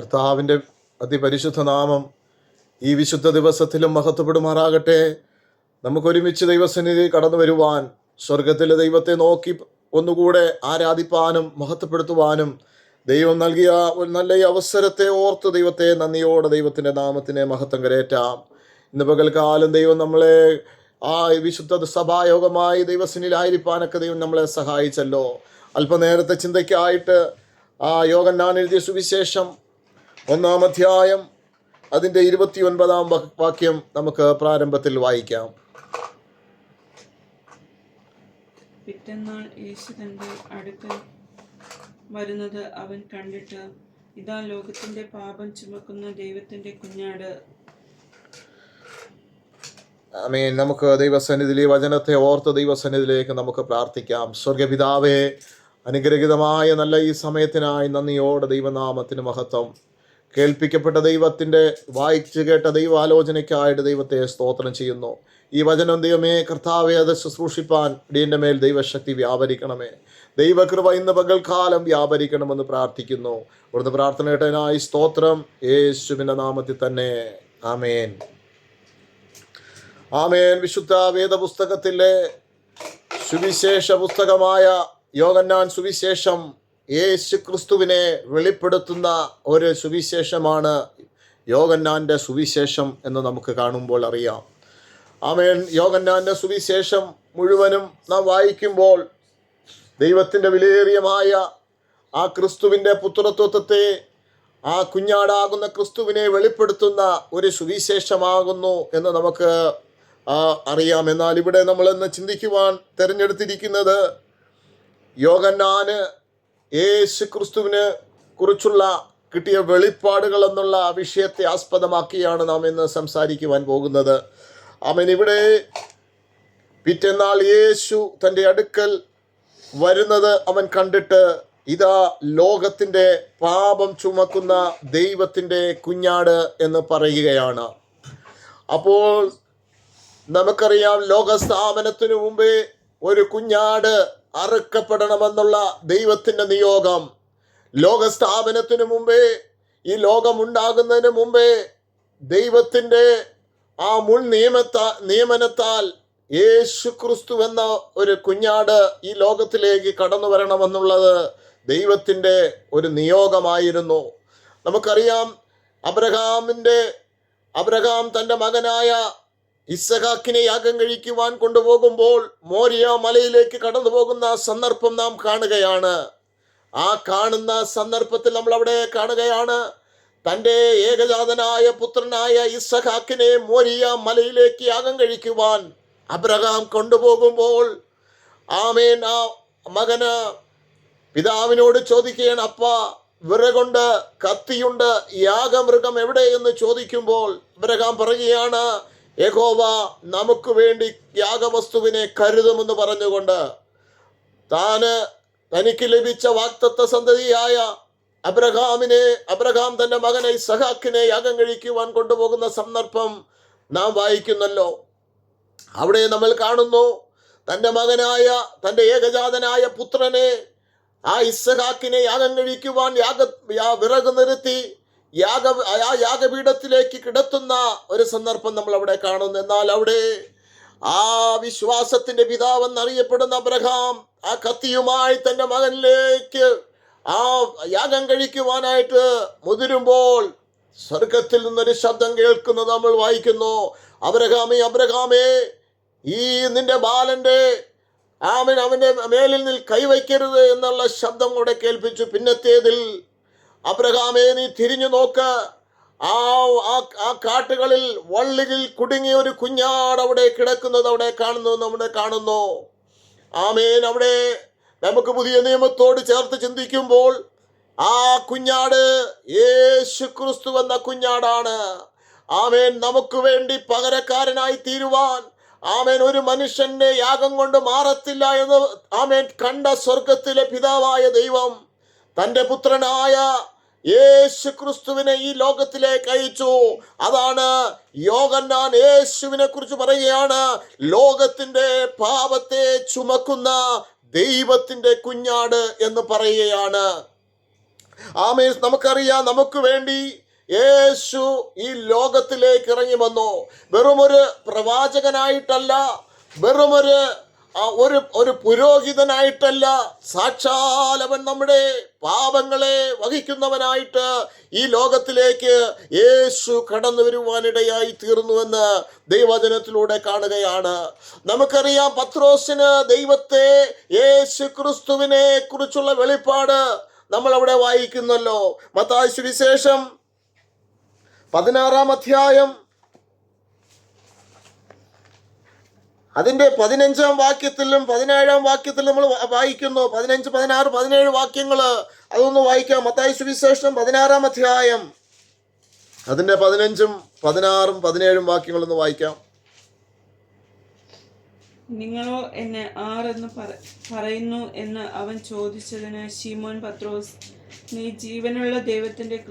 കർത്താവിന്റെ അതിപരിശുദ്ധ നാമം ഈ വിശുദ്ധ ദിവസത്തിലും മഹത്വപ്പെടുമാറാകട്ടെ. നമുക്കൊരുമിച്ച് ദൈവസന്നിധി കടന്നു വരുവാൻ സ്വർഗത്തിലെ ദൈവത്തെ നോക്കി ഒന്നുകൂടെ ആരാധിപ്പാനും മഹത്വപ്പെടുത്തുവാനും ദൈവം നൽകിയ ഒരു നല്ല ഈ അവസരത്തെ ഓർത്ത് ദൈവത്തെ നന്ദിയോടെ ദൈവത്തിന്റെ നാമത്തിനെ മഹത്വം കരേറ്റാം ഇന്ന് പകൽക്കാലം ദൈവം നമ്മളെ ആ വിശുദ്ധ സഭായോഗമായി ദൈവസനിലായിരിക്കാനൊക്കെ ദൈവം നമ്മളെ സഹായിച്ചല്ലോ. അല്പനേരത്തെ ചിന്തയ്ക്കായിട്ട് ആ യോഗം ഞാൻ എഴുതിയ സുവിശേഷം ഒന്നാം അധ്യായം അതിന്റെ ഇരുപത്തി ഒൻപതാം വാക്യം നമുക്ക് പ്രാരംഭത്തിൽ വായിക്കാം. പിറ്റന്നാൾ യേശു തന്റെ അടുത്ത് വരുന്നത് അവൻ കണ്ടിട്ട് ഇതാ ലോകത്തിന്റെ പാപം ചുമക്കുന്ന ദൈവത്തിന്റെ കുഞ്ഞാട്. ആമേൻ. നമുക്ക് ദൈവസന്നിധിയിലെ വചനത്തെ ഓർത്ത് ദൈവസന്നിധിയിലേക്ക് നമുക്ക് പ്രാർത്ഥിക്കാം. സ്വർഗപിതാവേ അനുഗ്രഹിതമായ നല്ല ഈ സമയത്തിനായി നന്ദിയോടെ ദൈവനാമത്തിന് മഹത്വം. കേൾപ്പിക്കപ്പെട്ട ദൈവത്തിന്റെ വായിച്ചു കേട്ട ദൈവാലോചനയ്ക്കായിട്ട് ദൈവത്തെ സ്തോത്രം ചെയ്യുന്നു. ഈ വചനം ദൈവമേ കർത്താവെ അത് ശുശ്രൂഷിപ്പാൻ ഇടീന്റെ മേൽ ദൈവശക്തി വ്യാപരിക്കണമേ. ദൈവകൃപ ഇന്ന് പകൽക്കാലം വ്യാപരിക്കണമെന്ന് പ്രാർത്ഥിക്കുന്നു. ഇവിടുന്ന് പ്രാർത്ഥനയിട്ടതിനായി സ്തോത്രം. യേശുവിന്റെ നാമത്തിൽ തന്നെ. ആമേൻ. ആമേൻ. വിശുദ്ധ വേദപുസ്തകത്തിലെ സുവിശേഷ പുസ്തകമായ യോഗന്നാൻ സുവിശേഷം യേശു ക്രിസ്തുവിനെ വെളിപ്പെടുത്തുന്ന ഒരു സുവിശേഷമാണ് യോഗന്നാന്റെ സുവിശേഷം എന്ന് നമുക്ക് കാണുമ്പോൾ അറിയാം. ആമേൻ. യോഗന്നാന്റെ സുവിശേഷം മുഴുവനും നാം വായിക്കുമ്പോൾ ദൈവത്തിന്റെ വിലയേറിയമായ ആ ക്രിസ്തുവിന്റെ പുത്രത്വത്തെ ആ കുഞ്ഞാടാകുന്ന ക്രിസ്തുവിനെ വെളിപ്പെടുത്തുന്ന ഒരു സുവിശേഷമാകുന്നു എന്ന് നമുക്ക് അറിയാം. എന്നാൽ ഇവിടെ നമ്മൾ ഇന്ന് ചിന്തിക്കുവാൻ തിരഞ്ഞെടുത്തിരിക്കുന്നത് യോഗന്നാന് യേശു ക്രിസ്തുവിനെ കുറിച്ചുള്ള കിട്ടിയ വെളിപ്പാടുകൾ എന്നുള്ള വിഷയത്തെ ആസ്പദമാക്കിയാണ് നാം ഇന്ന് സംസാരിക്കുവാൻ പോകുന്നത്. അവൻ ഇവിടെ പിറ്റന്നാൾ യേശു തന്റെ അടുക്കൽ വരുന്നത് അവൻ കണ്ടിട്ട് ഇതാ ലോകത്തിന്റെ പാപം ചുമക്കുന്ന ദൈവത്തിന്റെ കുഞ്ഞാട് എന്ന് പറയുകയാണ്. അപ്പോൾ നമുക്കറിയാം ലോകസ്ഥാപനത്തിനു മുമ്പേ ഒരു കുഞ്ഞാട് അറുക്കപ്പെടണമെന്നുള്ള ദൈവത്തിന്റെ നിയോഗം. ലോകസ്ഥാപനത്തിനു മുമ്പേ ഈ ലോകമുണ്ടാകുന്നതിന് മുമ്പേ ദൈവത്തിന്റെ ആ മുൻ നിയമത്ത നിയമനത്താൽ യേശു ക്രിസ്തു എന്ന ഒരു കുഞ്ഞാട് ഈ ലോകത്തിലേക്ക് കടന്നു വരണമെന്നുള്ളത് ദൈവത്തിന്റെ ഒരു നിയോഗമായിരുന്നു. നമുക്കറിയാം അബ്രഹാമിന്റെ അബ്രഹാം തന്റെ മകനായ ഇസഹാക്കിനെ യാഗം കഴിക്കുവാൻ കൊണ്ടുപോകുമ്പോൾ മോരിയ മലയിലേക്ക് കടന്നു പോകുന്ന സന്ദർഭം നാം കാണുകയാണ്. ആ കാണുന്ന സന്ദർഭത്തിൽ നമ്മൾ അവിടെ കാണുകയാണ്. തന്റെ ഏകജാതനായ പുത്രനായ ഇസഹാക്കിനെ മോരിയ മലയിലേക്ക് യാഗം കഴിക്കുവാൻ അബ്രഹാം കൊണ്ടുപോകുമ്പോൾ ആമേൻ ആ മകന് പിതാവിനോട് ചോദിക്കുകയാണ് അപ്പ വിറകൊണ്ട് കത്തിയുണ്ട് യാഗമൃഗം എവിടെ? എന്ന് ചോദിക്കുമ്പോൾ അബ്രഹാം പറയുകയാണ് യഹോവ നമുക്ക് വേണ്ടി യാഗവസ്തുവിനെ കരുതുമെന്ന് പറഞ്ഞുകൊണ്ട് താന് തനിക്ക് ലഭിച്ച വാക്തത്വ സന്തതിയായ അബ്രഹാമിനെ അബ്രഹാം തന്റെ മകനെ സഹാക്കിനെ യാഗം കഴിക്കുവാൻ കൊണ്ടുപോകുന്ന സന്ദർഭം നാം വായിക്കുന്നല്ലോ. അവിടെ നമ്മൾ കാണുന്നു തന്റെ മകനായ തന്റെ ഏകജാതനായ പുത്രനെ ആ ഇസ്സഹാക്കിനെ യാഗം കഴിക്കുവാൻ യാഗ വിറക് നിർത്തി യാഗ ആ യാഗപീഠത്തിലേക്ക് കിടത്തുന്ന ഒരു സന്ദർഭം നമ്മൾ അവിടെ കാണുന്നു. എന്നാൽ അവിടെ ആ വിശ്വാസത്തിന്റെ പിതാവെന്നറിയപ്പെടുന്ന അബ്രഹാം ആ കത്തിയുമായി തന്റെ മകനിലേക്ക് ആ യാഗം കഴിക്കുവാനായിട്ട് മുതിരുമ്പോൾ സ്വർഗത്തിൽ നിന്നൊരു ശബ്ദം കേൾക്കുന്നത് നമ്മൾ വായിക്കുന്നു. അബ്രഹാമേ അബ്രഹാമേ ഈ നിന്റെ ബാലന്റെ ആമൻ അവന്റെ മേലിൽ നിൽ കൈവയ്ക്കരുത് എന്നുള്ള ശബ്ദം കൂടെ കേൾപ്പിച്ചു. പിന്നത്തേതിൽ അബ്രഹാമേ നീ തിരിഞ്ഞു നോക്ക്. ആ ആ- കാട്ടുകളിൽ വള്ളിയിൽ കുടുങ്ങിയ ഒരു കുഞ്ഞാട് അവിടെ കിടക്കുന്നത് അവിടെ കാണുന്നു നമ്മുടെ കാണുന്നു. ആമേൻ. അവിടെ നമുക്ക് പുതിയ നിയമത്തോട് ചേർത്ത് ചിന്തിക്കുമ്പോൾ ആ കുഞ്ഞാട് യേശു ക്രിസ്തു എന്ന കുഞ്ഞാടാണ്. ആമേൻ. നമുക്ക് വേണ്ടി പകരക്കാരനായി തീരുവാൻ ആമേൻ. ഒരു മനുഷ്യന്റെ യാഗം കൊണ്ട് മാറത്തില്ല എന്ന് ആമേൻ കണ്ട സ്വർഗത്തിലെ പിതാവായ ദൈവം തന്റെ പുത്രനായ യേശു ക്രിസ്തുവിനെ ഈ ലോകത്തിലേക്ക് അയച്ചു. അതാണ് യോഗന്നാൻ യേശുവിനെ കുറിച്ച് പറയുകയാണ്. ലോകത്തിന്റെ പാപത്തെ ചുമക്കുന്ന ദൈവത്തിന്റെ കുഞ്ഞാട് എന്ന് പറയുകയാണ്. ആമേ നമുക്കറിയാം നമുക്ക് വേണ്ടി യേശു ഈ ലോകത്തിലേക്ക് ഇറങ്ങി വന്നു. വെറുമൊരു പ്രവാചകനായിട്ടല്ല വെറുമൊരു ഒരു ഒരു പുരോഹിതനായിട്ടല്ല സാക്ഷാൽ അവൻ നമ്മുടെ പാപങ്ങളെ വഹിക്കുന്നവനായിട്ട് ഈ ലോകത്തിലേക്ക് യേശു കടന്നു വരുവാനിടയായി തീർന്നുവെന്ന് ദൈവചനത്തിലൂടെ കാണുകയാണ്. നമുക്കറിയാം പത്രോസിന് ദൈവത്തെ യേശു ക്രിസ്തുവിനെ കുറിച്ചുള്ള വെളിപ്പാട് നമ്മൾ അവിടെ വായിക്കുന്നല്ലോ. മത്തായി സുവിശേഷം പതിനാറാം അധ്യായം അതിന്റെ പതിനഞ്ചാം വാക്യത്തിലും പതിനേഴാം വാക്യത്തിലും നമ്മൾ വായിക്കുന്നു. പതിനഞ്ച് പതിനാറ് പതിനേഴ് വാക്യങ്ങൾ അതൊന്ന് വായിക്കാം. മത്തായി സുവിശേഷം പതിനാറാം അധ്യായം. അതിന്റെ പതിനഞ്ചും പതിനാറും പതിനേഴും വാക്യങ്ങളൊന്ന് വായിക്കാം. നിങ്ങളോ എന്നെ ആരെന്ന് പറ- പറയുന്നു എന്ന് അവൻ ചോദിച്ചതിന് ശീമോൻ പത്രോസ് നീ ജീവനുള്ള ദൈവത്തിന്റെ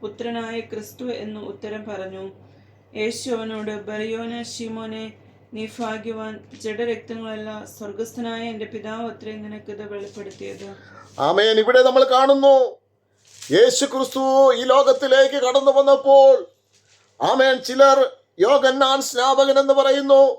പുത്രനായ ക്രിസ്തു എന്ന് ഉത്തരം പറഞ്ഞു. യേശു അവനോട് ബറിയോന ശീമോനെ നീ ഭാഗ്യവാൻ ജഡരക്തങ്ങളല്ല സ്വർഗസ്ഥനായ എന്റെ പിതാവ് അത്രയും നിനക്കിത് വെളിപ്പെടുത്തിയത്. ആമേൻ. ഇവിടെ നമ്മൾ കാണുന്നു. യേശു ക്രിസ്തു ഈ ലോകത്തിലേക്ക് കടന്നു വന്നപ്പോൾ ആമേൻ. ചിലർ യോഗന്നാൻ സ്നാപകൻ എന്ന് പറയുന്നു.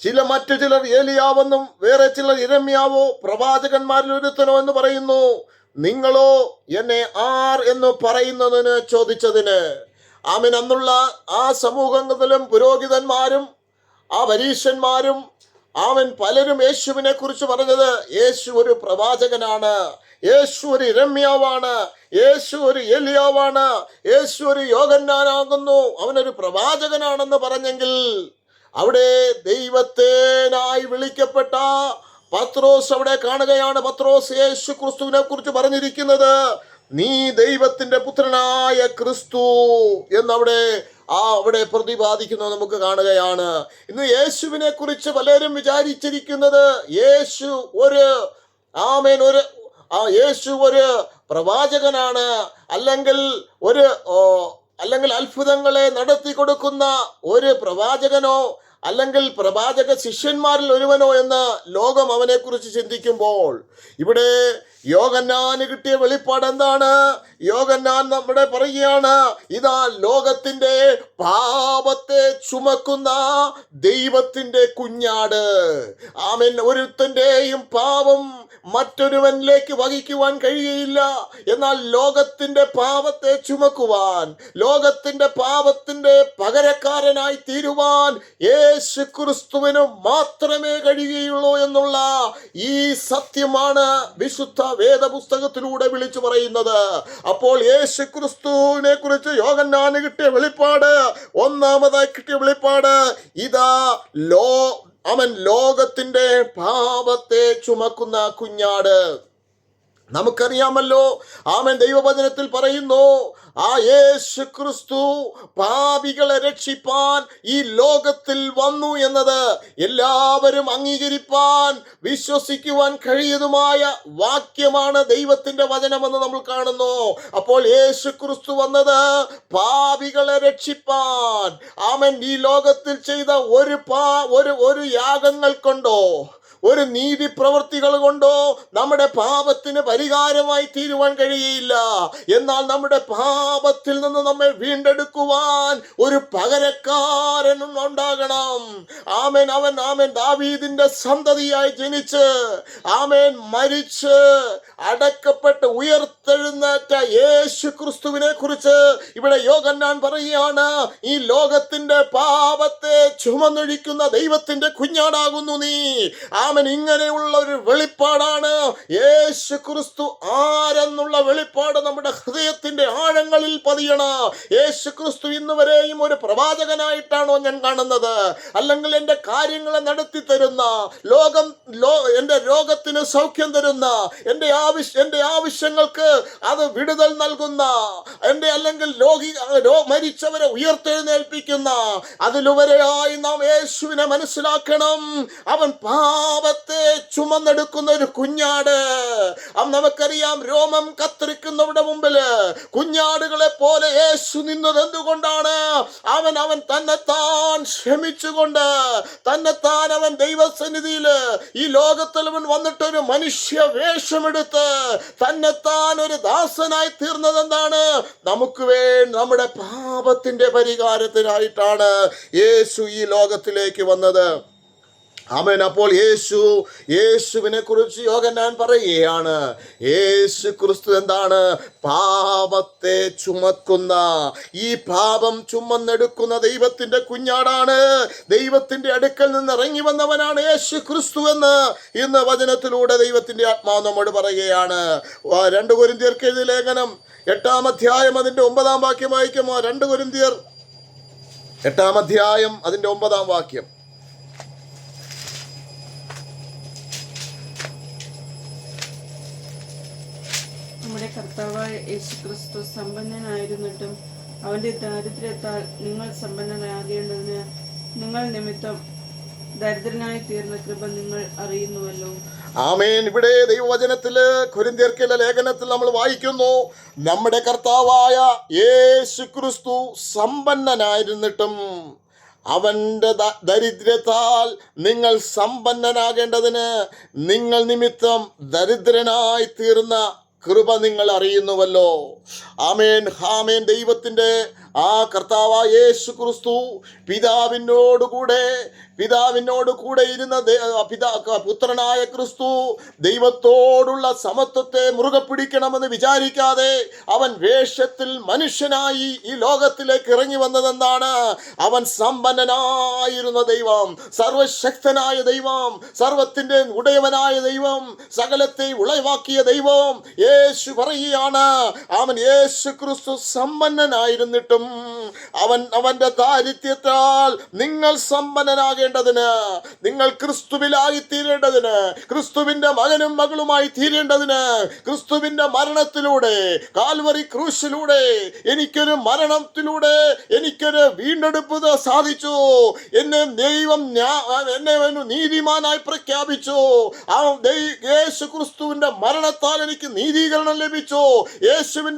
ചില മറ്റു ചിലർ ഏലിയാവെന്നും വേറെ ചിലർ ഇരമ്യാവോ പ്രവാചകന്മാരിൽ ഒരുത്തനോ എന്ന് പറയുന്നു. നിങ്ങളോ എന്നെ ആർ എന്ന് പറയുന്നതിന് ചോദിച്ചതിന്. ആമൻ. അന്നുള്ള ആ സമൂഹങ്ങളിലും പുരോഹിതന്മാരും ആ പരീക്ഷന്മാരും അവൻ പലരും യേശുവിനെ കുറിച്ച് പറഞ്ഞത് യേശു ഒരു പ്രവാചകനാണ് യേശു ഒരു ഇരമ്യാവാണ് യേശു ഒരു എലിയാവാണ് യേശു ഒരു യോഗന്നാനാകുന്നു അവനൊരു പ്രവാചകനാണെന്ന് പറഞ്ഞെങ്കിൽ അവിടെ ദൈവത്തേനായി വിളിക്കപ്പെട്ട പത്രോസ് അവിടെ കാണുകയാണ്. പത്രോസ് യേശു ക്രിസ്തുവിനെ കുറിച്ച് പറഞ്ഞിരിക്കുന്നത് നീ ദൈവത്തിന്റെ പുത്രനായ ക്രിസ്തു എന്നവിടെ ആ അവിടെ പ്രതിപാദിക്കുന്നത് നമുക്ക് കാണുകയാണ്. ഇന്ന് യേശുവിനെ കുറിച്ച് പലരും വിചാരിച്ചിരിക്കുന്നത് യേശു ഒരു ആമേൻ ഒരു ആ യേശു ഒരു പ്രവാചകനാണ്. അല്ലെങ്കിൽ ഒരു അല്ലെങ്കിൽ അത്ഭുതങ്ങളെ നടത്തി കൊടുക്കുന്ന ഒരു പ്രവാചകനോ അല്ലെങ്കിൽ പ്രവാചക ശിഷ്യന്മാരിൽ ഒരുവനോ എന്ന് ലോകം അവനെക്കുറിച്ച് ചിന്തിക്കുമ്പോൾ ഇവിടെ യോഗന്നാന് കിട്ടിയ വെളിപ്പാട് എന്താണ്? യോഗന്നാൻ നമ്മുടെ പറയുകയാണ് ഇതാ ലോകത്തിന്റെ പാപത്തെ ചുമക്കുന്ന ദൈവത്തിന്റെ കുഞ്ഞാട്. ആമൻ. ഒരുത്തന്റെയും പാപം മറ്റൊരുവനിലേക്ക് വഹിക്കുവാൻ കഴിയയില്ല എന്നാൽ ലോകത്തിന്റെ പാപത്തെ ചുമക്കുവാൻ ലോകത്തിന്റെ പാപത്തിന്റെ പകരക്കാരനായി തീരുവാൻ യേശു ക്രിസ്തുവിന് മാത്രമേ കഴിയുകയുള്ളൂ എന്നുള്ള ഈ സത്യമാണ് വിശുദ്ധ വേദപുസ്തകത്തിലൂടെ വിളിച്ചു പറയുന്നത്. അപ്പോൾ യേശു ക്രിസ്തുവിനെ കുറിച്ച് യോഗന്നാന് കിട്ടിയ വെളിപ്പാട് ഒന്നാമതായി കിട്ടിയ വെളിപ്പാട് ഇതാ ലോ അവൻ ലോകത്തിന്റെ പാപത്തെ ചുമക്കുന്ന കുഞ്ഞാട്. നമുക്കറിയാമല്ലോ. ആമൻ. ദൈവവചനത്തിൽ പറയുന്നു ആ യേശു ക്രിസ്തു പാപികളെ രക്ഷിപ്പാൻ ഈ ലോകത്തിൽ വന്നു എന്നത് എല്ലാവരും അംഗീകരിപ്പാൻ വിശ്വസിക്കുവാൻ കഴിയതുമായ വാക്യമാണ് ദൈവത്തിന്റെ വചനമെന്ന് നമ്മൾ കാണുന്നു. അപ്പോൾ യേശു ക്രിസ്തു വന്നത് പാപികളെ രക്ഷിപ്പാൻ. ആമൻ. ഈ ലോകത്തിൽ ചെയ്ത ഒരു പാ ഒരു ഒരു യാഗങ്ങൾ കൊണ്ടോ ഒരു നീതി പ്രവൃത്തികൾ കൊണ്ടോ നമ്മുടെ പാപത്തിന് പരിഹാരമായി തീരുവാൻ കഴിയില്ല എന്നാൽ നമ്മുടെ പാപത്തിൽ നിന്ന് നമ്മെ വീണ്ടെടുക്കുവാൻ ഒരു പകരക്കാരൻ ഉണ്ടാകണം. ആമേൻ അവൻ ആമേൻ. ദാവീദിന്റെ സന്തതിയായി ജനിച്ച് ആമേൻ മരിച്ച് അടക്കപ്പെട്ട് ഉയർത്തെഴുന്നേറ്റ യേശു ക്രിസ്തുവിനെ കുറിച്ച് ഇവിടെ യോഗന്നാൻ പറയുകയാണ്. ഈ ലോകത്തിന്റെ പാപത്തെ ചുമന്നൊഴിക്കുന്ന ദൈവത്തിന്റെ കുഞ്ഞാടാകുന്നു നീ. ആമൻ ഇങ്ങനെയുള്ള ഒരു വെളിപ്പാടാണ്. യേശു ക്രിസ്തു ആരെന്നുള്ള വെളിപ്പാട് നമ്മുടെ ഹൃദയത്തിന്റെ ആഴങ്ങളിൽ പതിയണ. യേശു ക്രിസ്തു ഇന്ന് വരെയും ഒരു പ്രവാചകനായിട്ടാണോ ഞാൻ കാണുന്നത്? അല്ലെങ്കിൽ എന്റെ കാര്യങ്ങളെ നടത്തി തരുന്ന ലോകം ലോ എന്റെ രോഗത്തിന് സൗഖ്യം തരുന്ന എന്റെ ആവശ്യ എന്റെ ആവശ്യങ്ങൾക്ക് അത് വിടുതൽ നൽകുന്ന എന്റെ അല്ലെങ്കിൽ രോഗി മരിച്ചവരെ ഉയർത്തെഴുന്നേൽപ്പിക്കുന്ന അതിലുവരെയായി നാം യേശുവിനെ മനസ്സിലാക്കണം. അവൻ പാപ പാപത്തെ ചുമന്നെടുക്കുന്ന ഒരു കുഞ്ഞാട്. നമുക്കറിയാം രോമം കത്തിരിക്കുന്നവരുടെ മുമ്പിൽ കുഞ്ഞാടുകളെ പോലെ യേശു നിന്നത് എന്തുകൊണ്ടാണ് അവൻ അവൻ തന്നെത്താൻ ക്ഷമിച്ചുകൊണ്ട് തന്നെത്താൻ അവൻ ദൈവസന്നിധിയിൽ ഈ ലോകത്തിൽ അവൻ വന്നിട്ടൊരു മനുഷ്യ വേഷമെടുത്ത് തന്നെത്താൻ ഒരു ദാസനായി തീർന്നത് എന്താണ് നമുക്ക് വേ നമ്മുടെ പാപത്തിന്റെ പരിഹാരത്തിനായിട്ടാണ് യേശു ഈ ലോകത്തിലേക്ക് വന്നത്. അവൻ അപ്പോൾ യേശു യേശുവിനെ കുറിച്ച് യോഗനാൻ പറയുകയാണ്. യേശു ക്രിസ്തു എന്താണ്? പാപത്തെ ചുമക്കുന്ന ഈ പാപം ചുമന്നെടുക്കുന്ന ദൈവത്തിന്റെ കുഞ്ഞാടാണ്. ദൈവത്തിന്റെ അടുക്കൽ നിന്ന് ഇറങ്ങി വന്നവനാണ് യേശു ക്രിസ്തു എന്ന് ഇന്ന് വചനത്തിലൂടെ ദൈവത്തിന്റെ ആത്മാവ് നമ്മോട് പറയുകയാണ്. രണ്ട് കൊരിന്തിയർക്ക് എഴുതിയ ലേഖനം എട്ടാം അധ്യായം അതിന്റെ ഒമ്പതാം വാക്യം വായിക്കുമോ? രണ്ട് കുരുന്തിയർ. എട്ടാം അധ്യായം അതിന്റെ ഒമ്പതാം വാക്യം. നമ്മുടെ കർത്താവായ യേശു ക്രിസ്തു സമ്പന്നനായിരുന്നിട്ടും അവന്റെ ദാരിദ്ര്യത്താൽ നിങ്ങൾ സമ്പന്നനാകേണ്ടതിന് നിങ്ങൾ നിമിത്തം ദരിദ്രനായി തീർന്ന കൃപ നിങ്ങൾ അറിയുന്നുവല്ലോ. ആമേൻ. ഇവിടെ ദൈവവചനത്തിൽ കുരിന്തിയർക്കിലെ ലേഖനത്തിൽ നമ്മൾ വായിക്കുന്നു നമ്മുടെ കർത്താവായ യേശു ക്രിസ്തു സമ്പന്നനായിരുന്നിട്ടും അവന്റെ ദ- ദരിദ്രത്താൽ നിങ്ങൾ സമ്പന്നനാകേണ്ടതിന് നിങ്ങൾ നിമിത്തം ദരിദ്രനായി തീർന്ന കൃപ നിങ്ങൾ അറിയുന്നുവല്ലോ. ആമേൻ ഹാമേൻ. ദൈവത്തിന്റെ ആ കർത്താവായ യേശു ക്രിസ്തു പിതാവിനോടുകൂടെ പിതാവിനോട് കൂടെ ഇരുന്ന പിതാ പുത്രനായ ക്രിസ്തു ദൈവത്തോടുള്ള സമത്വത്തെ മുറുകെ പിടിക്കണമെന്ന് വിചാരിക്കാതെ അവൻ വേഷത്തിൽ മനുഷ്യനായി ഈ ലോകത്തിലേക്ക് ഇറങ്ങി വന്നതെന്നാണ് അവൻ സമ്പന്നനായിരുന്ന ദൈവം സർവശക്തനായ ദൈവം സർവത്തിന്റെ ഉടയവനായ ദൈവം സകലത്തെ ഉളവാക്കിയ ദൈവം. യേശു പറയുകയാണ് അവൻ യേശു ക്രിസ്തു സമ്പന്നനായിരുന്നിട്ടും അവൻ അവന്റെ ദാരിദ്ര്യത്താൽ നിങ്ങൾ സമ്പന്നനാകേണ്ടതിന് നിങ്ങൾ ക്രിസ്തുവിലായി തീരേണ്ടതിന് ക്രിസ്തുവിന്റെ മകനും മകളുമായി തീരേണ്ടതിന് ക്രിസ്തുവിന്റെ മരണത്തിലൂടെ കാൽവറി ക്രൂശിലൂടെ എനിക്കൊരു മരണത്തിലൂടെ എനിക്കൊരു വീണ്ടെടുപ്പ് സാധിച്ചു. എന്നെ ദൈവം എന്നെ നീതിമാനായി പ്രഖ്യാപിച്ചു. ആ യേശു ക്രിസ്തുവിന്റെ മരണത്താൽ എനിക്ക് നീതീകരണം ലഭിച്ചു.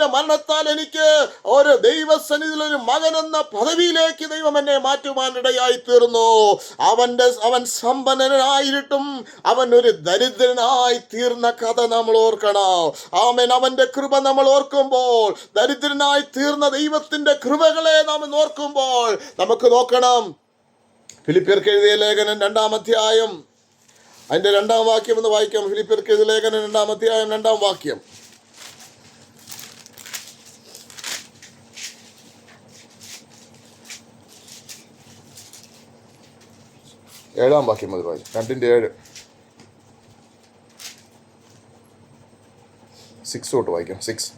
യേശുവിന്റെ മരണത്താൽ എനിക്ക് ഒരു ദൈവസന്നിധിയിൽ ഒരു മകൻ എന്ന പദവിയിലേക്ക് ദൈവം എന്നെ മാറ്റുവാനിടയായി തീർന്നു അവന്റെ അവൻ സമ്പന്നനായിട്ടും അവൻ ഒരു ദരിദ്രനായി തീർന്ന കഥ നമ്മൾ ഓർക്കണം. ആമൻ. അവന്റെ കൃപ നമ്മൾ ഓർക്കുമ്പോൾ ദരിദ്രനായി തീർന്ന ദൈവത്തിന്റെ കൃപകളെ നാം ഓർക്കുമ്പോൾ നമുക്ക് നോക്കണം. ഫിലിപ്പിയർക്ക് എഴുതിയ ലേഖനം രണ്ടാം അധ്യായം. അതിന്റെ രണ്ടാം വാക്യം എന്ന് വായിക്കാം. ഫിലിപ്പിയർക്ക് എഴുതിയ ലേഖനം രണ്ടാം അധ്യായം രണ്ടാം വാക്യം. ഏഴാം വാക്യം മതി വായി രണ്ടിന്റെ ഏഴ്. സിക്സ് തൊട്ട് വായിക്കാം. സിക്സ്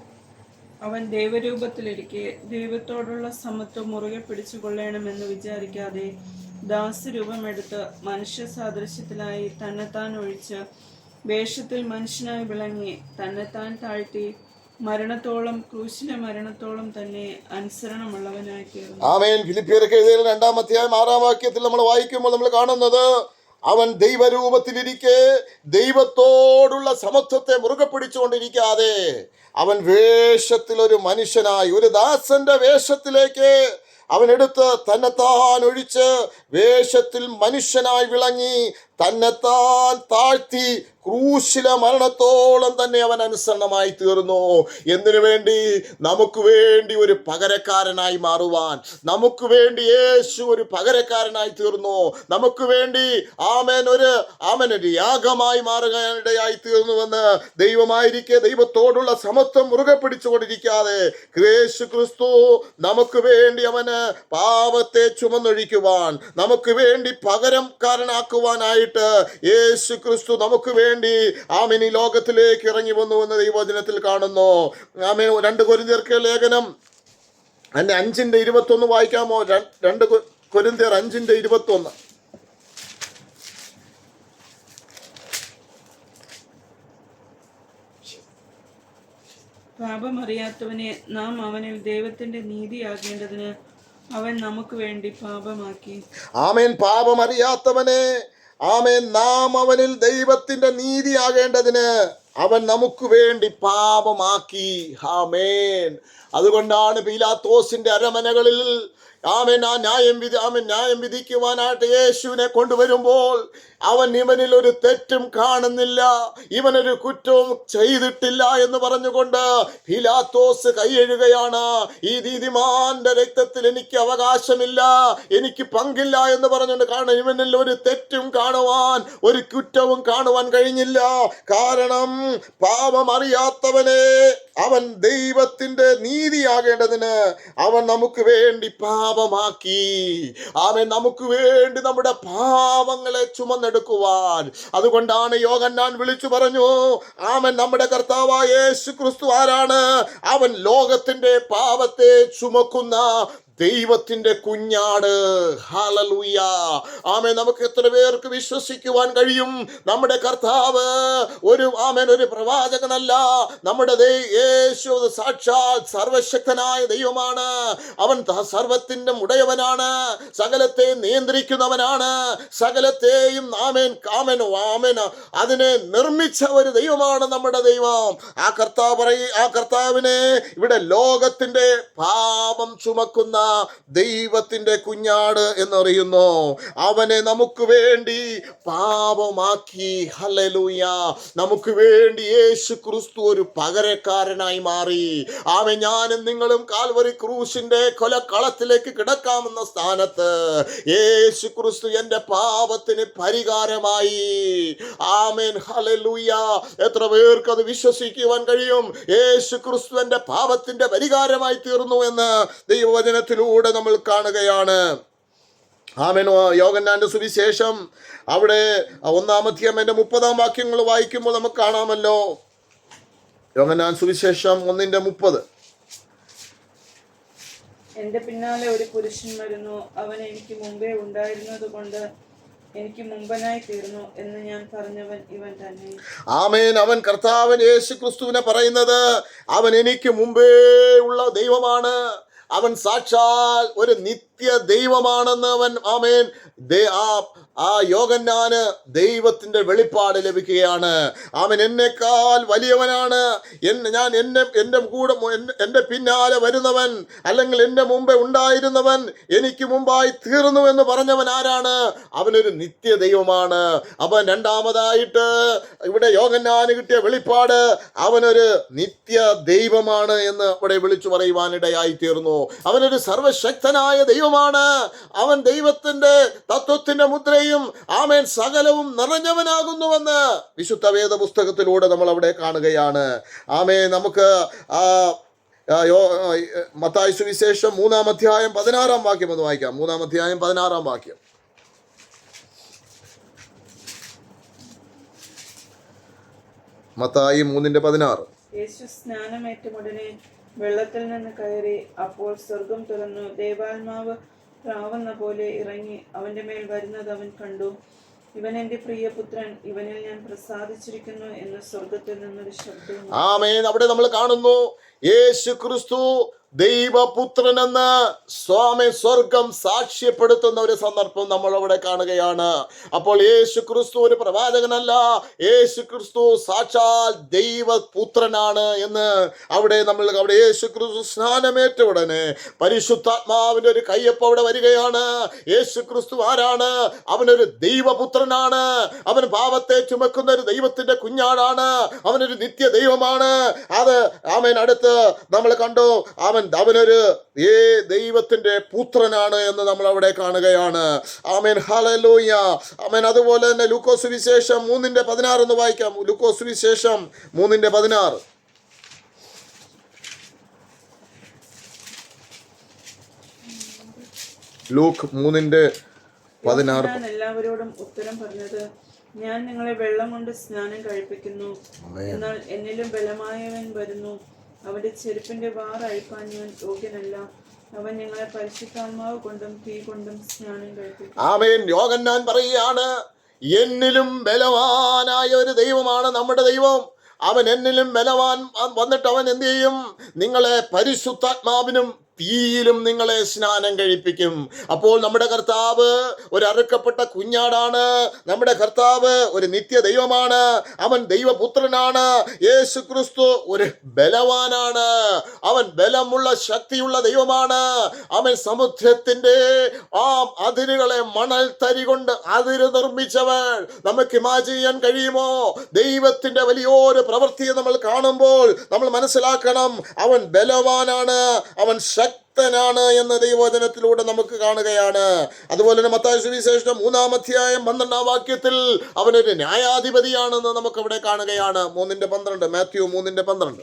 അവൻ ദൈവരൂപത്തിലിരിക്കെ ദൈവത്തോടുള്ള സമത്വം മുറുകെ പിടിച്ചു കൊള്ളണമെന്ന് വിചാരിക്കാതെ ദാസരൂപമെടുത്ത് മനുഷ്യ സാദൃശ്യത്തിലായി തന്നെത്താൻ ഒഴിച്ച് വേഷത്തിൽ മനുഷ്യനായി വിളങ്ങി തന്നെത്താൻ താഴ്ത്തി മരണത്തോളം ക്രൂശിലെ മരണത്തോളം തന്നെ അനുസരണമുള്ളവനായി ആമേൻ. ഫിലിപ്പിയർക്ക് എഴുതിയ രണ്ടാം അധ്യായം ആറാം വാക്യത്തിൽ നമ്മൾ വായിക്കുമ്പോൾ നമ്മൾ കാണുന്നത് അവൻ ദൈവരൂപത്തിലിരിക്കെ ദൈവത്തോടുള്ള സമത്വത്തെ മുറുകെ പിടിച്ചുകൊണ്ടിരിക്കാതെ അവൻ വേഷത്തിൽ ഒരു മനുഷ്യനായി ഒരു ദാസന്റെ വേഷത്തിലേക്ക് അവൻ എടുത്ത് തന്നെത്താൻ ഒഴിച്ച് വേഷത്തിൽ മനുഷ്യനായി വിളങ്ങി തന്നെത്താൻ താഴ്ത്തി ക്രൂശില മരണത്തോളം തന്നെ അവൻ അനുസരണമായി തീർന്നു. എന്തിനു വേണ്ടി? നമുക്ക് വേണ്ടി ഒരു പകരക്കാരനായി മാറുവാൻ. നമുക്ക് വേണ്ടി യേശു ഒരു പകരക്കാരനായി തീർന്നു. നമുക്ക് വേണ്ടി ആമേൻ ഒരു ആമൻ ഒരു യാഗമായി മാറുകയാനിടയായി തീർന്നുവെന്ന് ദൈവമായിരിക്കെ ദൈവത്തോടുള്ള സമത്വം മുറുകെ പിടിച്ചുകൊണ്ടിരിക്കാതെ യേശു ക്രിസ്തു നമുക്ക് വേണ്ടി അവന് പാപത്തെ ചുമന്നൊഴിക്കുവാൻ നമുക്ക് വേണ്ടി പകരംകാരനാക്കുവാനായിട്ട് യേശു ക്രിസ്തു നമുക്ക് വേണ്ടി ആമൻ ലോകത്തിലേക്ക് ഇറങ്ങി വന്നു എന്ന് ദൈവചനത്തിൽ കാണുന്നു. ആമേൻ രണ്ട് കൊരിന്തിയർക്ക് ലേഖനം. അതിന്റെ അഞ്ചിന്റെ ഇരുപത്തൊന്ന് വായിക്കാമോ? രണ്ട് കൊരിന്തിയർ അഞ്ചിന്റെ ഇരുപത്തൊന്ന്. പാപമറിയാത്തവനെ നാം അവനിൽ ദൈവത്തിന്റെ നീതിയാകേണ്ടതിന് അവൻ നമുക്ക് വേണ്ടി പാപമാക്കി. ആമേൻ. പാപം അറിയാത്തവനെ. ആമേൻ. നാം അവനിൽ ദൈവത്തിന്റെ നീതിയാകേണ്ടതിന് അവൻ നമുക്ക് വേണ്ടി പാപമാക്കി. ഹാമേൻ അതുകൊണ്ടാണ് പീലാത്തോസിന്റെ അരമനകളിൽ ആമൻ ആ ന്യായം വിധി ആമൻ ന്യായം വിധിക്കുവാനായിട്ട് യേശുവിനെ കൊണ്ടുവരുമ്പോൾ അവൻ ഇവനിൽ ഒരു തെറ്റും കാണുന്നില്ല. ഇവനൊരു കുറ്റവും ചെയ്തിട്ടില്ല എന്ന് പറഞ്ഞുകൊണ്ട് ഫിലാത്തോസ് കൈയെഴുകയാണ്. ഈ ദീതിമാന്റെ രക്തത്തിൽ എനിക്ക് അവകാശമില്ല എനിക്ക് പങ്കില്ല എന്ന് പറഞ്ഞുകൊണ്ട് കാരണം ഇവനിൽ ഒരു തെറ്റും കാണുവാൻ ഒരു കുറ്റവും കാണുവാൻ കഴിഞ്ഞില്ല. കാരണം പാപം അറിയാത്തവനെ അവൻ ദൈവത്തിന്റെ നീതിയാകേണ്ടതിന് അവൻ നമുക്ക് വേണ്ടി പാപമാക്കി. അവൻ നമുക്ക് വേണ്ടി നമ്മുടെ പാപങ്ങളെ ചുമന്നെടുക്കുവാൻ. അതുകൊണ്ടാണ് യോഗൻ ഞാൻ വിളിച്ചു പറഞ്ഞു ആമൻ നമ്മുടെ കർത്താവായ യേശു ക്രിസ്തു ആരാണ്? അവൻ ലോകത്തിന്റെ പാപത്തെ ചുമക്കുന്ന ദൈവത്തിന്റെ കുഞ്ഞാട്. ഹാലലൂയ ആമേ നമുക്ക് എത്ര പേർക്ക് വിശ്വസിക്കുവാൻ കഴിയും? നമ്മുടെ കർത്താവ് ഒരു ആമേൻ ഒരു പ്രവാചകനല്ല. നമ്മുടെ യേശു സാക്ഷാൽ സർവശക്തനായ ദൈവമാണ്. അവൻ സർവത്തിന്റെ ഉടയവനാണ്. സകലത്തെ നിയന്ത്രിക്കുന്നവനാണ്. സകലത്തെയും ആമേൻ കാമൻ ആമേൻ അതിനെ നിർമ്മിച്ച ഒരു ദൈവമാണ് നമ്മുടെ ദൈവം. ആ കർത്താവ് ആ കർത്താവിനെ ഇവിടെ ലോകത്തിന്റെ പാപം ചുമക്കുന്ന ദൈവത്തിന്റെ കുഞ്ഞാട് എന്നറിയുന്നു. അവനെ നമുക്ക് വേണ്ടി പാപമാക്കി. ഹലലൂയ നമുക്ക് വേണ്ടി യേശു ക്രിസ്തു ഒരു പകരക്കാരനായി മാറി. ആമെ ഞാനും നിങ്ങളും കാൽവറി ക്രൂശിന്റെ കൊലക്കളത്തിലേക്ക് കിടക്കാമെന്ന സ്ഥാനത്ത് യേശു ക്രിസ്തു എന്റെ പാപത്തിന് പരിഹാരമായി. ആമേൻ. ഹലലൂയ എത്ര പേർക്ക് അത് വിശ്വസിക്കുവാൻ കഴിയും? യേശു ക്രിസ്തു എന്റെ പാപത്തിന്റെ പരിഹാരമായി തീർന്നു എന്ന് ദൈവവചനത്തിലൂടെ നമ്മൾ കാണുകയാണ്. ആമേനോ യോഗന്നാന്റെ സുവിശേഷം അവിടെ ഒന്നാമധ്യം എന്റെ മുപ്പതാം വാക്യങ്ങൾ വായിക്കുമ്പോൾ നമുക്ക് കാണാമല്ലോ. യോഗന്നാൻ സുവിശേഷം ഒന്നിന്റെ മുപ്പത്. എന്റെ പിന്നാലെ ഒരു പുരുഷൻ വരുന്നു. അവൻ എനിക്ക് മുമ്പേ ഉണ്ടായിരുന്നത് കൊണ്ട് എനിക്ക് മുമ്പനായി തീർന്നു എന്ന് ഞാൻ പറഞ്ഞവൻ ഇവൻ തന്നെ. ആമേൻ. അവൻ കർത്താവൻ യേശു ക്രിസ്തുവിനെ പറയുന്നത് അവൻ എനിക്ക് മുമ്പേ ഉള്ള ദൈവമാണ്. അവൻ സാക്ഷാൽ ഒരു നിത്യ ദൈവമാണെന്ന് അവൻ ആമേൻ. ആ ആ യോഗന്നാന് ദൈവത്തിന്റെ വെളിപ്പാട് ലഭിക്കുകയാണ്. അവൻ എന്നെക്കാൾ വലിയവനാണ്. എന്നെ ഞാൻ എന്നെ എന്റെ കൂടെ എന്റെ പിന്നാലെ വരുന്നവൻ അല്ലെങ്കിൽ എന്റെ മുമ്പേ ഉണ്ടായിരുന്നവൻ എനിക്ക് മുമ്പായി തീർന്നു എന്ന് പറഞ്ഞവൻ ആരാണ്? അവനൊരു നിത്യ ദൈവമാണ് അവൻ രണ്ടാമതായിട്ട് ഇവിടെ യോഗന്നാന് കിട്ടിയ വെളിപ്പാട് അവനൊരു നിത്യ ദൈവമാണ് എന്ന് ഇവിടെ വിളിച്ചു പറയുവാനിടയായി തീർന്നു. അവനൊരു സർവശക്തനായ ദൈവമാണ്. അവൻ ദൈവത്തിന്റെ തത്വത്തിന്റെ മുദ്രയും ആമേൻ സകലവും നിറഞ്ഞവനാകുന്നുവെന്ന് വിശുദ്ധ വേദ പുസ്തകത്തിലൂടെ നമ്മൾ അവിടെ കാണുകയാണ്. ആമേ നമുക്ക് മത്തായി സുവിശേഷം മൂന്നാം അധ്യായം പതിനാറാം വാക്യം ഒന്ന് വായിക്കാം. മൂന്നാം അധ്യായം പതിനാറാം വാക്യം. മത്തായി മൂന്നിന്റെ പതിനാറ്. യേശു വെള്ളത്തിൽ നിന്ന് കയറി അപ്പോൾ സ്വർഗം തുറന്നു. ദേവാത്മാവ് പ്രാവുന്ന പോലെ ഇറങ്ങി അവന്റെ മേൽ വരുന്നത് അവൻ കണ്ടു. ഇവൻ എന്റെ പ്രിയപുത്രൻ ഇവനിൽ ഞാൻ പ്രസാദിച്ചിരിക്കുന്നു എന്ന് സ്വർഗത്തിൽ നിന്നൊരു ശബ്ദം ആമേൻ. അവിടെ നമ്മൾ കാണുന്നു യേശു ക്രിസ്തു ദൈവപുത്രനെന്ന് സ്വാമി സ്വർഗം സാക്ഷ്യപ്പെടുത്തുന്ന ഒരു സന്ദർഭം നമ്മൾ അവിടെ കാണുകയാണ്. അപ്പോൾ യേശു ക്രിസ്തു ഒരു പ്രവാചകനല്ല. യേശു ക്രിസ്തു സാക്ഷാൽ ദൈവപുത്രനാണ് എന്ന് അവിടെ നമ്മൾ അവിടെ യേശു ക്രിസ്തു സ്നാനമേറ്റ ഉടനെ പരിശുദ്ധാത്മാവിന്റെ ഒരു കയ്യപ്പ് അവിടെ വരികയാണ്. യേശു ക്രിസ്തു ആരാണ്? അവനൊരു ദൈവപുത്രനാണ്. അവൻ പാപത്തെ ചുമക്കുന്ന ഒരു ദൈവത്തിന്റെ കുഞ്ഞാടാണ്. അവനൊരു നിത്യ ദൈവമാണ് അത് ആമേൻ അടുത്ത് നമ്മൾ കണ്ടു. അവൻ അവനൊരു ഏ ദൈവത്തിന്റെ പുത്രനാണ് എന്ന് നമ്മൾ അവിടെ കാണുകയാണ്. ആമേൻ ഹലലോയ ആമേൻ അതുപോലെ തന്നെ ലൂക്കോസ് വിശേഷം മൂന്നിന്റെ പതിനാറ് എന്ന് വായിക്കാം. ലൂക്കോസ് വിശേഷം മൂന്നിന്റെ പതിനാറ്. ലൂക്ക് മൂന്നിന്റെ പതിനാറ്. എല്ലാവരോടും ഉത്തരം പറഞ്ഞത് ഞാൻ നിങ്ങളെ വെള്ളം കൊണ്ട് സ്നാനം കഴിപ്പിക്കുന്നു. എന്നാൽ എന്നിലും ബലമായവൻ വരുന്നു. അവന്റെ ചെരുപ്പിന്റെ വാർ അഴിപ്പാൻ ഞാൻ യോഗ്യനല്ല. അവൻ ഞങ്ങളെ പരിശുദ്ധാത്മാവ് കൊണ്ടും തീ കൊണ്ടും സ്നാനം കഴിപ്പിക്കും ആമേൻ. യോഗന്നാൻ പറയുകയാണ് എന്നിലും ബലവാനായ ഒരു ദൈവമാണ് നമ്മുടെ ദൈവം. അവൻ എന്നിലും ബലവാൻ വന്നിട്ട് അവൻ എന്ത് ചെയ്യും? നിങ്ങളെ പരിശുദ്ധാത്മാവിനും തീയിലും നിങ്ങളെ സ്നാനം കഴിപ്പിക്കും. അപ്പോൾ നമ്മുടെ കർത്താവ് ഒരു അറുക്കപ്പെട്ട കുഞ്ഞാടാണ്. നമ്മുടെ കർത്താവ് ഒരു നിത്യ ദൈവമാണ്. അവൻ ദൈവപുത്രനാണ്. യേശു ക്രിസ്തു ഒരു ബലവാനാണ്. അവൻ ബലമുള്ള ശക്തിയുള്ള ദൈവമാണ്. അവൻ സമുദ്രത്തിന്റെ ആ അതിരുകളെ മണൽ തരി കൊണ്ട് അതിര് നിർമ്മിച്ചവൻ. നമുക്ക് ഇമാജിൻ ചെയ്യാൻ കഴിയുമോ? ദൈവത്തിന്റെ വലിയൊരു പ്രവൃത്തിയെ നമ്മൾ കാണുമ്പോൾ നമ്മൾ മനസ്സിലാക്കണം. അവൻ ബലവാനാണ്. അവൻ ശക്തനാണ് എന്ന ദൈവവചനത്തിലൂടെ നമുക്ക് കാണുകയാണ്. അതുപോലെ തന്നെ മത്തായ സുവിശേഷം മൂന്നാം അധ്യായം പന്ത്രണ്ടാം വാക്യത്തിൽ അവനൊരു ന്യായാധിപതിയാണെന്ന് നമുക്ക് ഇവിടെ കാണുകയാണ്. മൂന്നിന്റെ പന്ത്രണ്ട് മാത്യു മൂന്നിന്റെ പന്ത്രണ്ട്.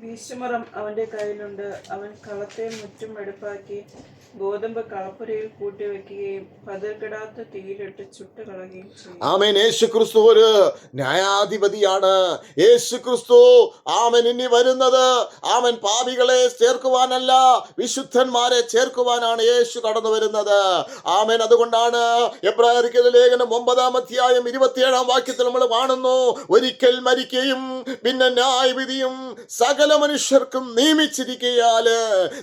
വീശുമറം അവന്റെ കയ്യിലുണ്ട്. അവൻ കളത്തെ മുറ്റും വെടുപ്പാക്കി ഗോതമ്പ് കളപ്പുരയിൽ കൂട്ടി വെക്കുകയും പതിർക്കിടാത്ത തീയിലിട്ട് ചുട്ട് കളയുകയും ആമേൻ. യേശു ക്രിസ്തു ഒരു ന്യായാധിപതിയാണ്. യേശു ക്രിസ്തു ആമൻ. ഇനി വരുന്നത് ആമൻ. പാപികളെ ചേർക്കുവാനല്ല വിശുദ്ധന്മാരെ ചേർക്കുവാനാണ് യേശു കടന്നു വരുന്നത്. ആമൻ. അതുകൊണ്ടാണ് എബ്രാഹിക്കുന്ന ലേഖനം ഒമ്പതാം അധ്യായം ഇരുപത്തിയേഴാം വാക്യത്തിൽ നമ്മൾ കാണുന്നു ഒരിക്കൽ മരിക്കുകയും പിന്നെ ന്യായവിധിയും സകല മനുഷ്യർക്കും നിയമിച്ചിരിക്കയാൽ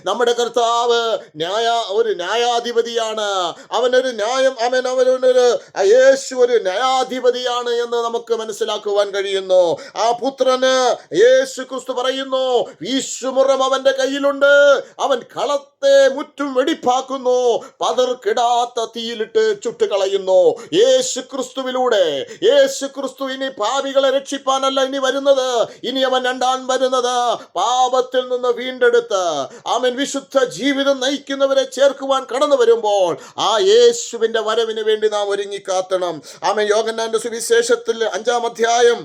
നമ്മുടെ കർത്താവ് ന്യായ ഒരു ന്യായാധിപതിയാണ്. അവനൊരു ന്യായം അവൻ അവനൊരു യേശു ഒരു ന്യായാധിപതിയാണ് എന്ന് നമുക്ക് മനസ്സിലാക്കുവാൻ കഴിയുന്നു. ആ പുത്രന് യേശു ക്രിസ്തു പറയുന്നു വീശുമുറം അവന്റെ കയ്യിലുണ്ട്. അവൻ കളത്തെ മുറ്റും വെടിപ്പാക്കുന്നു. പതർക്കിടാത്ത തീയിലിട്ട് ചുട്ടുകളയുന്നു. യേശു ക്രിസ്തുവിലൂടെ യേശു ക്രിസ്തു ഇനി പാപികളെ രക്ഷിപ്പാനല്ല ഇനി വരുന്നത്. ഇനി അവൻ രണ്ടാൻ വരുന്നത് പാപത്തിൽ നിന്ന് വീണ്ടെടുത്ത് അവൻ വിശുദ്ധ ജീവിതം നയിക്കുന്നവരെ ചേർക്കുവാൻ കടന്നു വരുമ്പോൾ ആ യേശുവിന്റെ വരവിന് വേണ്ടി നാം ഒരുങ്ങി കാത്തണം ആമേ യോഗന്നാന്റെ സുവിശേഷത്തിൽ അഞ്ചാം അധ്യായം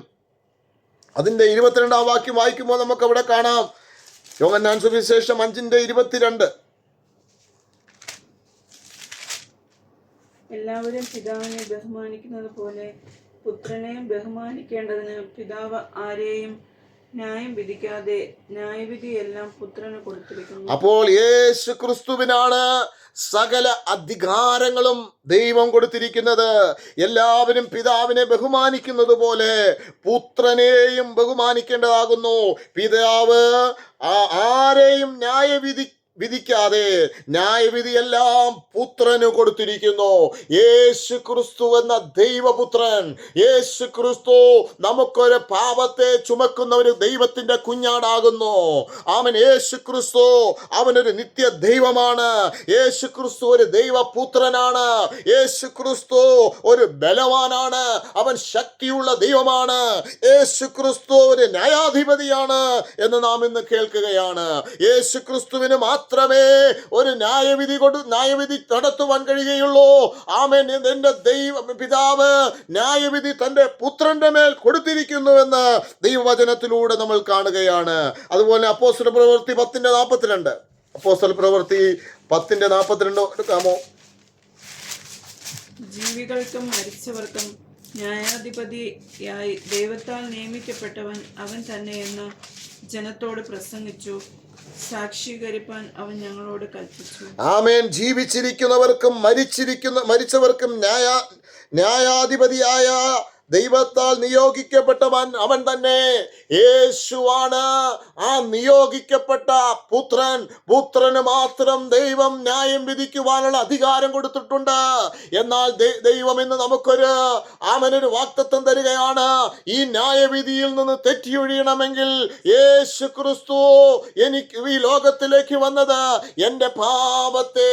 അതിന്റെ ഇരുപത്തിരണ്ടാം വാക്യം വായിക്കുമ്പോൾ നമുക്ക് അവിടെ കാണാം. യോഗന്നാൻ സുവിശേഷം അഞ്ചിന്റെ ഇരുപത്തിരണ്ട്. എല്ലാവരും പിതാവിനെ ബഹുമാനിക്കുന്നത് പോലെ പുത്രനെയും ബഹുമാനിക്കേണ്ടതിന് പിതാവ് ആരെയും വിധിക്കാതെ കൊടുത്തിരിക്കുന്നു. അപ്പോൾ യേശു ക്രിസ്തുവിനാണ് സകല അധികാരങ്ങളും ദൈവം കൊടുത്തിരിക്കുന്നത്. എല്ലാവരും പിതാവിനെ ബഹുമാനിക്കുന്നത് പോലെ പുത്രനെയും ബഹുമാനിക്കേണ്ടതാകുന്നു. പിതാവ് ആരെയും ന്യായവിധി വിധിക്കാതെ ന്യായവിധിയെല്ലാം പുത്രന് കൊടുത്തിരിക്കുന്നു. യേശു ക്രിസ്തു എന്ന ദൈവപുത്രൻ. യേശു ക്രിസ്തു നമുക്കൊരു പാപത്തെ ചുമക്കുന്ന ഒരു ദൈവത്തിന്റെ കുഞ്ഞാടാകുന്നു. അവൻ യേശു ക്രിസ്തു അവനൊരു നിത്യ ദൈവമാണ്. യേശു ക്രിസ്തു ഒരു ദൈവപുത്രനാണ്. യേശു ക്രിസ്തു ഒരു ബലവാനാണ്. അവൻ ശക്തിയുള്ള ദൈവമാണ്. യേശു ക്രിസ്തു ഒരു ന്യായാധിപതിയാണ് എന്ന് നാം ഇന്ന് കേൾക്കുകയാണ്. യേശു ക്രിസ്തുവിന് മാത്രമേ ഒരു ന്യായവിധി കൊടു ന്യായവിധി നടത്തുവാൻ കഴിയുകയുള്ളൂ. ആമേൻ. എന്റെ ദൈവ പിതാവ് ന്യായവിധി തന്റെ പുത്രന്റെ മേൽ കൊടുത്തിരിക്കുന്നുവെന്ന് ദൈവവചനത്തിലൂടെ നമ്മൾ കാണുകയാണ്. അതുപോലെ അപ്പോസ്റ്റൽ പ്രവൃത്തി പത്തിന്റെ നാൽപ്പത്തിരണ്ട്. അപ്പോസ്റ്റൽ പ്രവൃത്തി പത്തിന്റെ നാൽപ്പത്തിരണ്ട് എടുക്കാമോ? ജീവികൾക്കും മരിച്ചവർക്കും ന്യായാധിപതിയായി ദൈവത്താൽ നിയമിക്കപ്പെട്ടവൻ അവൻ തന്നെയെന്ന് ജനത്തോട് പ്രസംഗിച്ചു. സാക്ഷീകരിപ്പാൻ അവൻ ഞങ്ങളോട് കൽപ്പിച്ചു. ആമേൻ. ജീവിച്ചിരിക്കുന്നവർക്കും മരിച്ചിരിക്കുന്ന മരിച്ചവർക്കും ന്യായ ന്യായാധിപതിയായ ദൈവത്താൽ നിയോഗിക്കപ്പെട്ടവൻ അവൻ തന്നെ. യേശുവാണ്. ആ നിയോഗിക്കപ്പെട്ട പുത്രൻ. പുത്രന് മാത്രം ദൈവം ന്യായം വിധിക്കുവാനുള്ള അധികാരം കൊടുത്തിട്ടുണ്ട്. എന്നാൽ ദൈവം ഇന്ന് നമുക്കൊരു ആമനൊരു വാക്തത്വം തരികയാണ്. ഈ ന്യായവിധിയിൽ നിന്ന് തെറ്റിയൊഴിയണമെങ്കിൽ യേശു ക്രിസ്തു എനിക്ക് ഈ ലോകത്തിലേക്ക് വന്നത് എന്റെ പാപത്തെ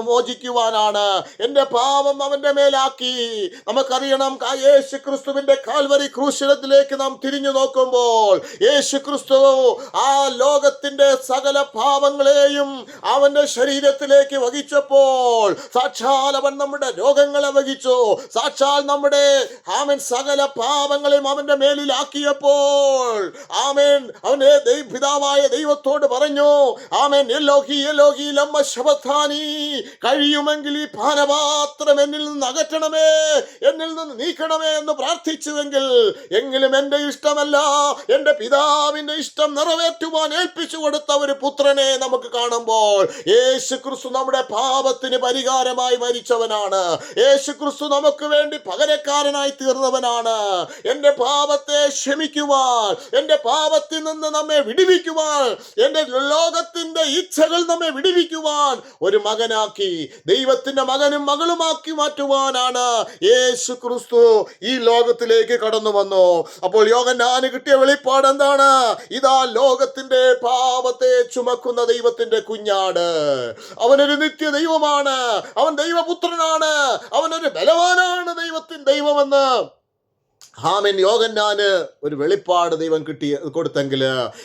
മോചിക്കുവാനാണ് എന്റെ പാപം അവന്റെ മേലാക്കി. നമുക്കറിയണം യേശു യേശു ക്രിസ്തുവിന്റെ കാൽവരി ക്രൂശനത്തിലേക്ക് നാം തിരിഞ്ഞു നോക്കുമ്പോൾ യേശു ക്രിസ്തു ആ ലോകത്തിന്റെ സകല പാപങ്ങളെയും അവന്റെ ശരീരത്തിലേക്ക് വഹിച്ചപ്പോൾ സാക്ഷാൽ അവൻ നമ്മുടെ രോഗങ്ങളെ വഹിച്ചു. സാക്ഷാൽ നമ്മുടെ ആമൻ സകല പാപങ്ങളെയും അവന്റെ മേലിലാക്കിയപ്പോൾ ആമേൻ. അവന്റെ ദൈ- പിതാവായ ദൈവത്തോട് പറഞ്ഞു ആമേൻ. എല്ലോഹി എല്ലോഹി ലമ്മ ശബത്താനി കഴിയുമെങ്കിൽ ഈ പാനപാത്രം എന്നിൽ നിന്ന് അകറ്റണമേ എന്നിൽ നിന്ന് നീക്കണമേ എന്ന് പ്രാർത്ഥിച്ചു പ്രാർത്ഥിച്ചുവെങ്കിൽ എങ്കിലും എന്റെ ഇഷ്ടമല്ല. എന്റെ പിതാവിന്റെ ഇഷ്ടം നിറവേറ്റുവാൻ ഏൽപ്പിച്ചു കൊടുത്ത ഒരു പുത്രനെ നമുക്ക് കാണുമ്പോൾ യേശു ക്രിസ്തു നമ്മുടെ പാപത്തിന് പരിഹാരമായി മരിച്ചവനാണ്. യേശു ക്രിസ്തു നമുക്ക് വേണ്ടി പകരക്കാരനായി തീർന്നവനാണ്. എന്റെ പാപത്തെ ക്ഷമിക്കുവാൻ എന്റെ പാപത്തിൽ നിന്ന് നമ്മെ വിടിവിക്കുവാൻ എന്റെ ലോകത്തിന്റെ ഇച്ഛകൾ നമ്മെ വിടിവിക്കുവാൻ ഒരു മകനാക്കി ദൈവത്തിന്റെ മകനും മകളുമാക്കി മാറ്റുവാനാണ് യേശു ക്രിസ്തു ഈ ലോകത്തിലേക്ക് കടന്നു വന്നു. അപ്പോൾ യോഗനാന് കിട്ടിയ വെളിപ്പാട് എന്താണ്? ഇതാ ലോകത്തിന്റെ പാപത്തെ ചുമക്കുന്ന ദൈവത്തിന്റെ കുഞ്ഞാട്. അവനൊരു നിത്യ ദൈവമാണ്. അവൻ ദൈവപുത്രനാണ്. അവനൊരു ബലവാനാണ് ദൈവത്തിൻ ദൈവമെന്ന് ഹാമൻ യോഗന്നാന് ഒരു വെളിപ്പാട് ദൈവം കിട്ടി കൊടുത്തെങ്കിൽ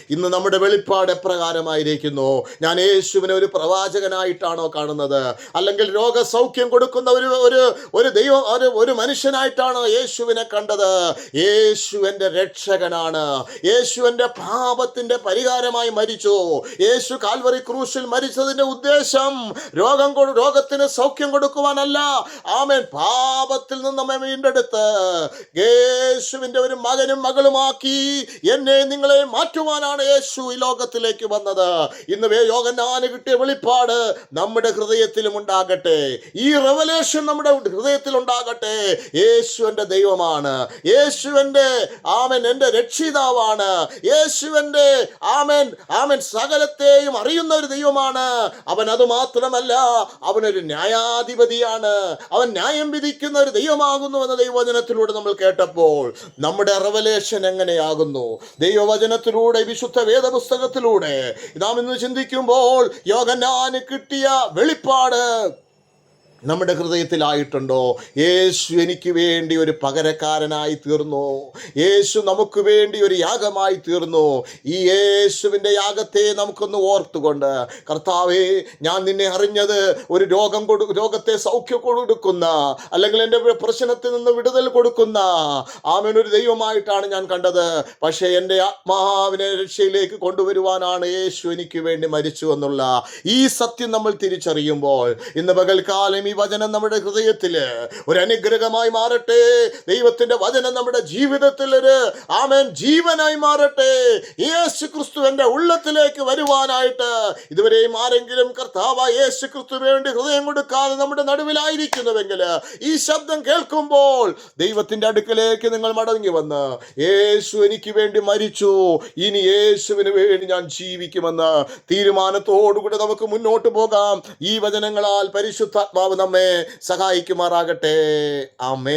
ഇന്ന് നമ്മുടെ വെളിപ്പാട് എപ്രകാരമായിരിക്കുന്നു? ഞാൻ യേശുവിനെ ഒരു പ്രവാചകനായിട്ടാണോ കാണുന്നത്? അല്ലെങ്കിൽ രോഗസൗഖ്യം കൊടുക്കുന്ന ഒരു ഒരു ഒരു ദൈവം ഒരു ഒരു മനുഷ്യനായിട്ടാണോ യേശുവിനെ കണ്ടത്? യേശു എന്റെ രക്ഷകനാണ്. യേശു എന്റെ പാപത്തിന്റെ പരിഹാരമായി മരിച്ചു. യേശു കാൽവറി ക്രൂശിൽ മരിച്ചതിന്റെ ഉദ്ദേശം രോഗം രോഗത്തിന് സൗഖ്യം കൊടുക്കുവാനല്ല. ആമേൻ. പാപത്തിൽ നിന്ന് നമ്മെ വീണ്ടെടുത്ത്. യേശുവിന്റെ ഒരു മകനും മകളുമാക്കി. എന്നെ നിങ്ങളെ മാറ്റുവാനാണ് യേശു ഈ ലോകത്തിലേക്ക് വന്നത്. ഇന്ന് യോഗനാന് കിട്ടിയ വെളിപ്പാട് നമ്മുടെ ഹൃദയത്തിലും ഉണ്ടാകട്ടെ. ഈ റെവലേഷൻ നമ്മുടെ ഹൃദയത്തിൽ ഉണ്ടാകട്ടെ. യേശു എന്റെ ദൈവമാണ്. യേശു എന്റെ ആമൻ എന്റെ രക്ഷിതാവാണ്. യേശുവിന്റെ ആമൻ ആമൻ സകലത്തെയും അറിയുന്ന ഒരു ദൈവമാണ്. അവൻ അത് മാത്രമല്ല അവനൊരു ന്യായാധിപതിയാണ്. അവൻ ന്യായം വിധിക്കുന്ന ഒരു ദൈവമാകുന്നു എന്ന ദൈവവചനത്തിലൂടെ നമ്മൾ കേട്ടപ്പോൾ നമ്മുടെ റെവലേഷൻ എങ്ങനെയാകുന്നു? ദൈവവചനത്തിലൂടെ വിശുദ്ധ വേദപുസ്തകത്തിലൂടെ നാം ഇന്ന് ചിന്തിക്കുമ്പോൾ യോഗനാന് കിട്ടിയ വെളിപ്പാട് നമ്മുടെ ഹൃദയത്തിലായിട്ടുണ്ടോ? യേശു എനിക്ക് വേണ്ടി ഒരു പകരക്കാരനായി തീർന്നു. യേശു നമുക്ക് വേണ്ടി ഒരു യാഗമായി തീർന്നു. ഈ യേശുവിന്റെ യാഗത്തെ നമുക്കൊന്ന് ഓർത്തുകൊണ്ട് കർത്താവേ ഞാൻ നിന്നെ അറിഞ്ഞത് ഒരു രോഗം കൊടു രോഗത്തെ സൗഖ്യം കൊടുക്കുന്ന അല്ലെങ്കിൽ എന്റെ പ്രശ്നത്തിൽ നിന്ന് വിടുതൽ കൊടുക്കുന്ന ആമൻ ഒരു ദൈവമായിട്ടാണ് ഞാൻ കണ്ടത്. പക്ഷേ എന്റെ ആത്മാവിനെ രക്ഷയിലേക്ക് കൊണ്ടുവരുവാനാണ് യേശു എനിക്ക് വേണ്ടി മരിച്ചു എന്നുള്ള ഈ സത്യം നമ്മൾ തിരിച്ചറിയുമ്പോൾ ഇന്ന് പകൽക്കാലം ഈ വചനം നമ്മുടെ ഹൃദയത്തിൽ ഒരു അനുഗ്രഹമായി മാറട്ടെ. ദൈവത്തിന്റെ വചനം നമ്മുടെ ജീവിതത്തിൽ ഒരു ആമേൻ ജീവനായി മാറട്ടെ. യേശു ക്രിസ്തു എന്റെ ഉള്ളത്തിലേക്ക് വരുവാനായിട്ട് ഇതുവരെയും ആരെങ്കിലും കർത്താവ് യേശു ക്രിസ്തു വേണ്ടി ഹൃദയം കൊടുക്കാതെ നമ്മുടെ നടുവിലായിരിക്കുന്നുവെങ്കിൽ ഈ ശബ്ദം കേൾക്കുമ്പോൾ ദൈവത്തിന്റെ അടുക്കലേക്ക് നിങ്ങൾ മടങ്ങി വന്ന് യേശു എനിക്ക് വേണ്ടി മരിച്ചു. ഇനി യേശുവിന് വേണ്ടി ഞാൻ ജീവിക്കുമെന്ന് തീരുമാനത്തോടുകൂടെ നമുക്ക് മുന്നോട്ട് പോകാം. ഈ വചനങ്ങളാൽ പരിശുദ്ധാത്മാവ് നമ്മെ സഹായിക്കുമാറാകട്ടെ. ആമേ